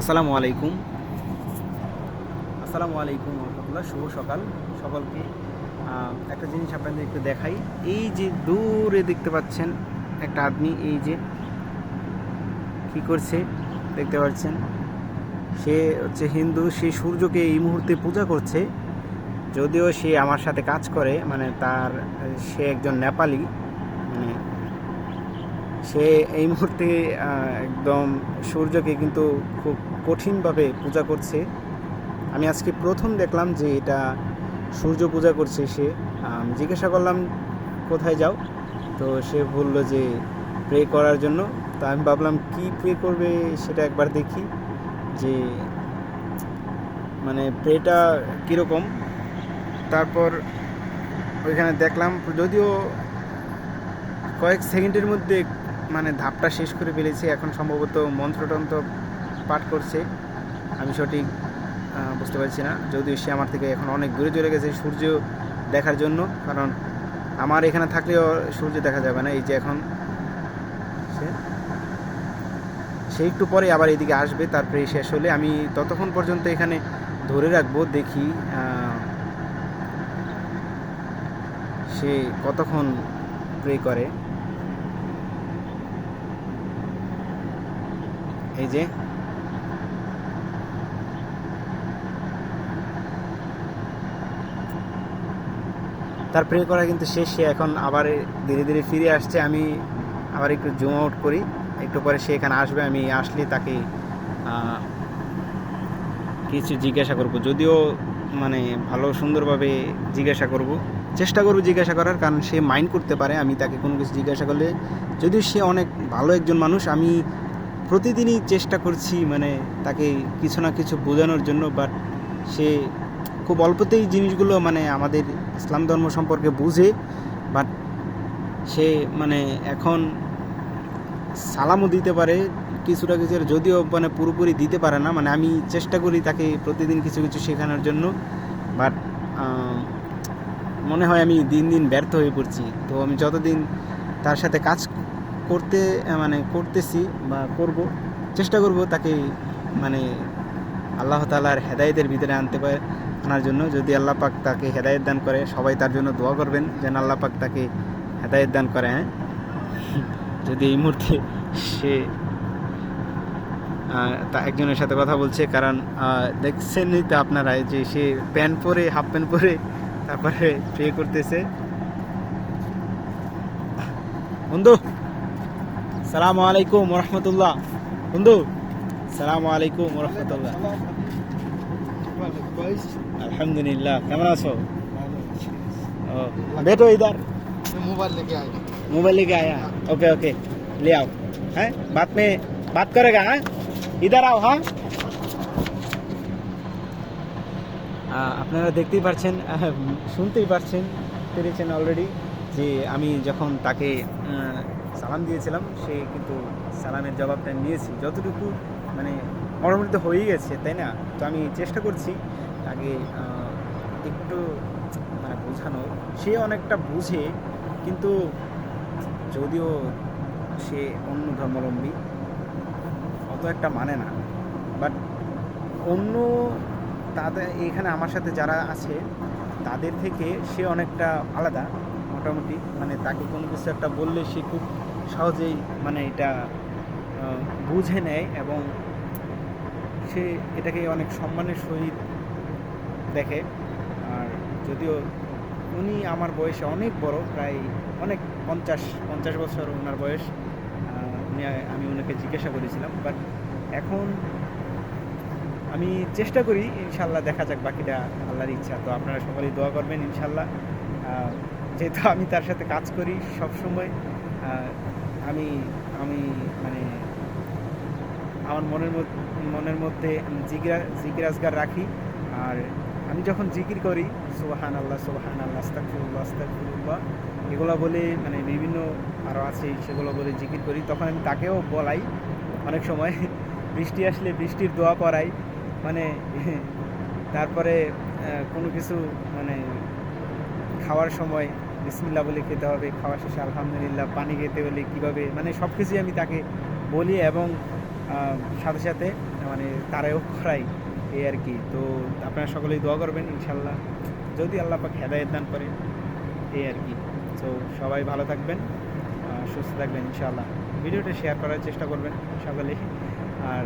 আসসালামু আলাইকুম। আসসালামু আলাইকুম রহমতুল্লাহ, শুভ সকাল সকলকে। একটা জিনিস আপনাদের একটু দেখাই। এই যে দূরে দেখতে পাচ্ছেন একটা আদমি, এই যে কি করছে দেখতে পাচ্ছেন? সে হচ্ছে হিন্দু, সে সূর্যকে এই মুহূর্তে পূজা করছে। যদিও সে আমার সাথে কাজ করে মানে তার, সে একজন নেপালি মানে সে এই মুহূর্তে একদম সূর্যকে কিন্তু খুব কঠিনভাবে পূজা করছে। আমি আজকে প্রথম দেখলাম যে এটা সূর্য পূজা করছে সে। জিজ্ঞাসা করলাম, কোথায় যাও? তো সে বলল যে প্রে করার জন্য। তো আমি ভাবলাম, কি প্রে করবে সেটা একবার দেখি। যে মানে প্রেটা কীরকম? তারপর ওইখানে দেখলাম, যদিও কয়েক সেকেন্ডের মধ্যে মানে ধাপটা শেষ করে ফেলেছে, এখন সম্ভবত মন্ত্রতন্ত্র পাঠ করছে, আমি সঠিক বুঝতে পারছি না। যদিও সে আমার থেকে এখন অনেক দূরে চলে গেছে সূর্য দেখার জন্য, কারণ আমার এখানে থাকলেও সূর্য দেখা যাবে না। এই যে এখন সে একটু পরে আবার এদিকে আসবে, তারপরে শেষ হলে আমি ততক্ষণ পর্যন্ত এখানে ধরে রাখব, দেখি সে কতক্ষণ প্রে করে। এই যে তার প্রে করা কিন্তু শেষ, সে এখন আবার ধীরে ধীরে ফিরে আসছে। আমি আবার একটু জুম আউট করি, একটু পরে সে এখানে আসবে, আমি আসলে তাকে কিছু জিজ্ঞাসা করব। যদিও মানে ভালো সুন্দরভাবে জিজ্ঞাসা করব, চেষ্টা করব জিজ্ঞাসা করার, কারণ সে মাইন্ড করতে পারে, আমি তাকে কোনো কিছু জিজ্ঞাসা করলে। যদিও সে অনেক ভালো একজন মানুষ, আমি প্রতিদিনই চেষ্টা করছি মানে তাকে কিছু না কিছু বোঝানোর জন্য বাট সে খুব অল্পতেই জিনিসগুলো মানে আমাদের ইসলাম ধর্ম সম্পর্কে বুঝে বাট সে মানে এখন সালামও দিতে পারে কিছুটা কিছু যদিও মানে পুরোপুরি দিতে পারে না মানে আমি চেষ্টা করি তাকে প্রতিদিন কিছু কিছু শেখানোর জন্য বাট মনে হয় আমি দিন দিন ব্যর্থ হয়ে পড়ছি। তো আমি যতদিন তার সাথে কাজ করতে মানে করতেছি বা করব, চেষ্টা করব তাকে মানে আল্লাহ তালার হেদায়েতের ভিতরে আনতে পারে। আনার জন্য যদি আল্লাহ পাক তাকে হেদায়েত দান করে, সবাই তার জন্য দোয়া করবেন যেন আল্লাহ পাক তাকে হেদায়েত দান করে হ্যাঁ? যদি এই মুহূর্তে সে তা একজনের সাথে কথা বলছে, কারণ দেখছেনই তো আপনারা যে সে প্যান্ট পরে, হাফ প্যান্ট পরে তারপরে প্রে করতেছে। বন্ধু, সালামু আলাইকুম রহমতুল্লাহ। বন্ধু, সালামু আলাইকুম রহমতুল্লাহ। আলহামদুলিল্লাহ কেমন আছো ओ, बैठो इधर मोबाइल लेके आए मोबाइल लेके आया ओके ओके ले आओ हैं बात में बात करेगा हाँ इधर आओ हाँ আহ, আপনারা দেখতেই পাচ্ছেন আহ, শুনতেই পারছেন পেরেছেন অলরেডি যে আমি যখন তাকে আহ, সালাম দিয়েছিলাম সে কিন্তু সালামের জবাবটা নিয়েছি যতটুকু মানে মনোনীত হয়েই গেছে, তাই না? তো আমি চেষ্টা করছি তাকে একটু মানে বোঝানোর সে অনেকটা বুঝে, কিন্তু যদিও সে অন্য ধর্মাবলম্বী, অত একটা মানে না। বাট অন্য তাদের, এখানে আমার সাথে যারা আছে, তাদের থেকে সে অনেকটা আলাদা, মোটামুটি। মানে তাকে কোনো কিছু একটা বললে সে খুব সহজেই মানে এটা বুঝে নেয় এবং সে এটাকে অনেক সম্মানের সহিত দেখে। আর যদিও উনি আমার বয়সে অনেক বড়, প্রায় অনেক পঞ্চাশ পঞ্চাশ বছর ওনার বয়স উনি, আমি ওনাকে জিজ্ঞাসা করেছিলাম। বাট এখন আমি চেষ্টা করি, ইনশাল্লাহ দেখা যাক বাকিটা আল্লাহর ইচ্ছা। তো আপনারা সকলেই দোয়া করবেন, ইনশাল্লাহ। যেহেতু আমি তার সাথে কাজ করি সব সময় আমি আমি মানে আমার মনের মনের মধ্যে জিগরা জিজ্ঞাসগার রাখি। আর আমি যখন জিকির করি সোহান আল্লাহ সোহান আল্লাহ আস্তাকফিরুল্লাহ আস্তাকফিরুল্লাহ এগুলো বলে মানে বিভিন্ন আরও আছে, সেগুলো বলে জিকির করি, তখন আমি তাকেও বলাই অনেক সময়। বৃষ্টি আসলে বৃষ্টির দোয়া করাই মানে তারপরে কোনো কিছু মানে খাওয়ার সময় বিসমিল্লা বলে খেতে হবে, খাওয়া শেষে আলহামদুলিল্লাহ, পানি খেতে হলে কীভাবে মানে সব কিছুই আমি তাকে বলি এবং সাথে সাথে মানে তারাও করাই এই আর কি। তো আপনারা সকলেই দোয়া করবেন, ইনশাল্লাহ। যদি আল্লাহ পাক হেদায়ত দান করে এই আর কি। তো সবাই ভালো থাকবেন সুস্থ থাকবেন ইনশাআল্লাহ ভিডিওটা শেয়ার করার চেষ্টা করবেন, সকলে। আর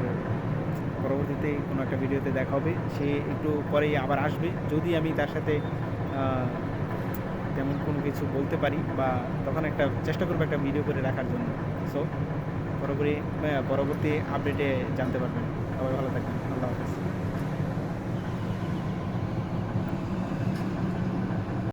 পরবর্তীতে কোনো একটা ভিডিওতে দেখা হবে, সে একটু পরেই আবার আসবে। যদি আমি তার সাথে তেমন কোনো কিছু বলতে পারি বা তখন একটা চেষ্টা করব একটা ভিডিও করে রাখার জন্য। সো পরবর্তী পরবর্তী আপডেটে জানতে পারবেন। সবাই ভালো থাকবেন। আল্লাহ হাফেজ।